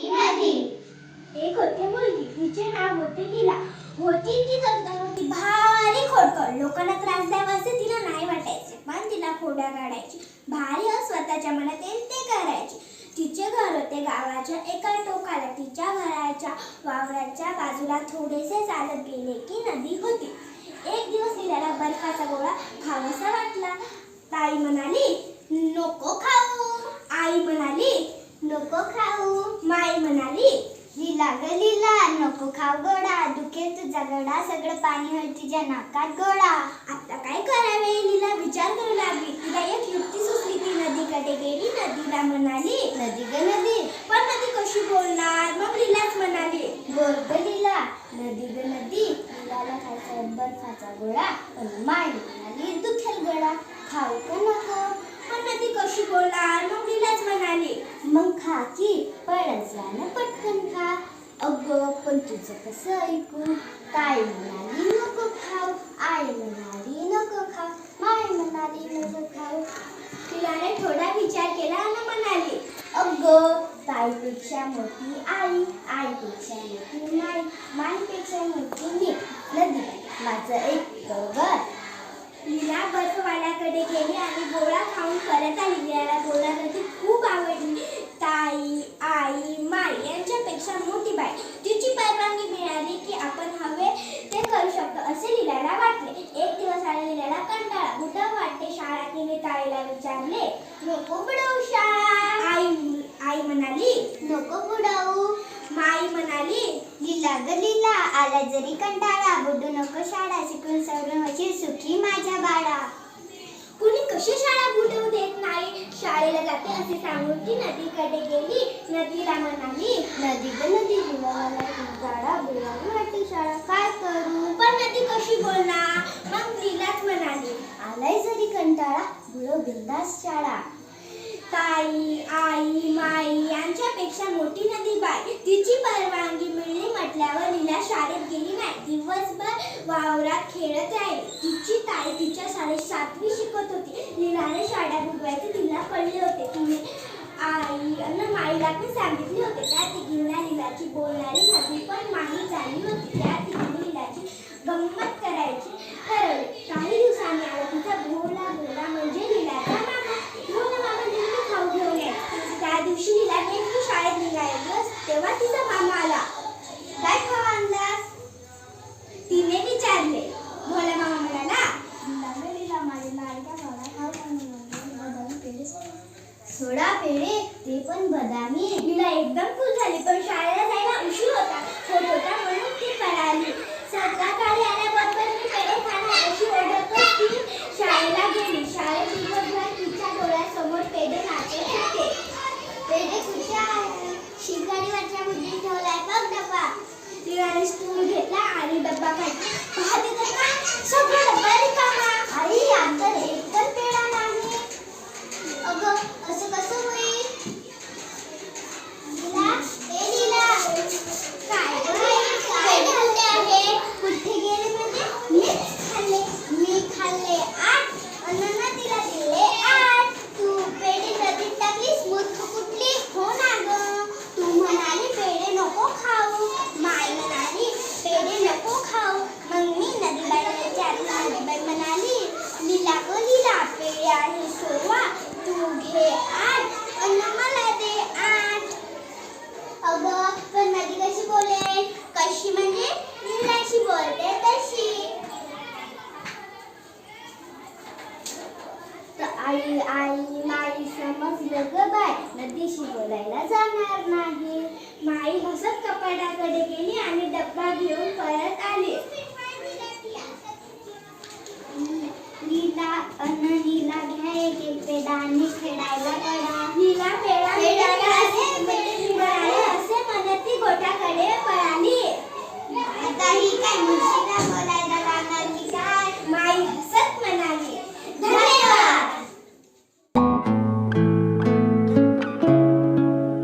एक होते मुलगी? तिचे नाव होते तिला होती ती होती. भारी खोडकर लोकांना त्रास द्यावा असे तिला नाही वाटायचे. पण तिला खोड्या काढायची. भारी स्वतःच्या मनात येईल ते करायची. तिचे घर होते गावाच्या एका टोकाला. तिच्या घराच्या वावराच्या बाजूला थोडेसे चालत गेले की नदी होती. एक दिवस तिला बर्फाचा गोळा खावासा वाटला ताई म्हणाली नको खाऊ आई म्हणाली नको खाऊ माई म्हणाली लीला नको खाऊ गोडा. दुखे तुझा गडा. सगळं पाणी होईल तुझ्या नाकात गोडा. आता काय करावे? लीला विचार करू लागली. तिला एक युक्ती सुचली ती. नदीकडे गेली. नदीला म्हणाली नदी ग नदी. पण नदी कशी बोलणार? मग लीलाच म्हणाली बोल ग लीला. नदी ग नदी. लीलाला खायचा बर्फाचा गोळा. पण माय म्हणाली दुखेल गडा खाऊ का नको? पण नदी कशी बोलणार? मग लीलाच म्हणाली मग खा की. पळत जा ना पटकन. अगं पण तुझं कसं ऐकू? ताई म्हणाली नको खाऊ. आई म्हणाली नको खाऊ. माय म्हणाली नको खाऊ. तिलाने थोडा विचार केला आणि म्हणाली अगं ताईपेक्षा मोठी आई आईपेक्षा मोठी माई माईपेक्षा मोठी मी. नदी माझं एक बरोबर लीला बर्फवाल्याकडे गेली आणि गोळा खाऊन परत आली. लीलाला गोळा नदी खूप आवडली ताई आई माई यांच्यापेक्षा मोठी बाई तिची परवानगी मिळाली की आपण हवे ते करू शकतो असे लीलाला वाटले एक दिवस आला लीलाला कंटाळा कुठं वाटते शाळा तिने ताईला विचारले नको बुडवू शाळा. आई आई म्हणाली नको बुडवू. माई म्हणाली लिला ग लिला आला जरी कंटाळा बुडू नको शाळा शिकून सवरून होशील सुखी माझ्या बाळा. कुणी कशी शाळा बुडवू देत नाही? शाळेला जाते असे सांगून ती नदीकडे गेली. नदीला म्हणाली नदी ग नदी तुला मला गाडा बुडवावी वाटते शाळा काय करू? पण नदी कशी बोलणार मग लीलाच म्हणाली आलाय जरी कंटाळा बुडव बिंदास शाळा. ताई आई माई यांच्यापेक्षा मोठी नदी बाई तिची परवानगी मिळली म्हटल्यावर लीला शाळेत गेली नाही. दिवसभर वावरात खेळत राहिली. तिची ताई तिच्या शाळेत सातवी शिकत होती. लिलाने शाळा बुडवायचे तिला पडले होते. तिने आई आणि माईला पण सांगितले होते. त्या तिघींना लिलाची बोलणारी तेव्हा तिचा मामा आला. काय खावा आणलास? तिने विचारले. भोला मामा म्हणाला "लीला पेढे सोडा. पेढे ते पण बदामी तिला एकदम फुल झाली पण शाळेला आई आई नाही समजलं ग बाय नदीशी बोलायला जाणार नाही. माई हसत कपाटाकडे गेली आणि डब्बा घेऊन परत आली. खेळायला पडा. असे म्हणत ती गोटाकडे पळाली. काय मुशीला बोलायला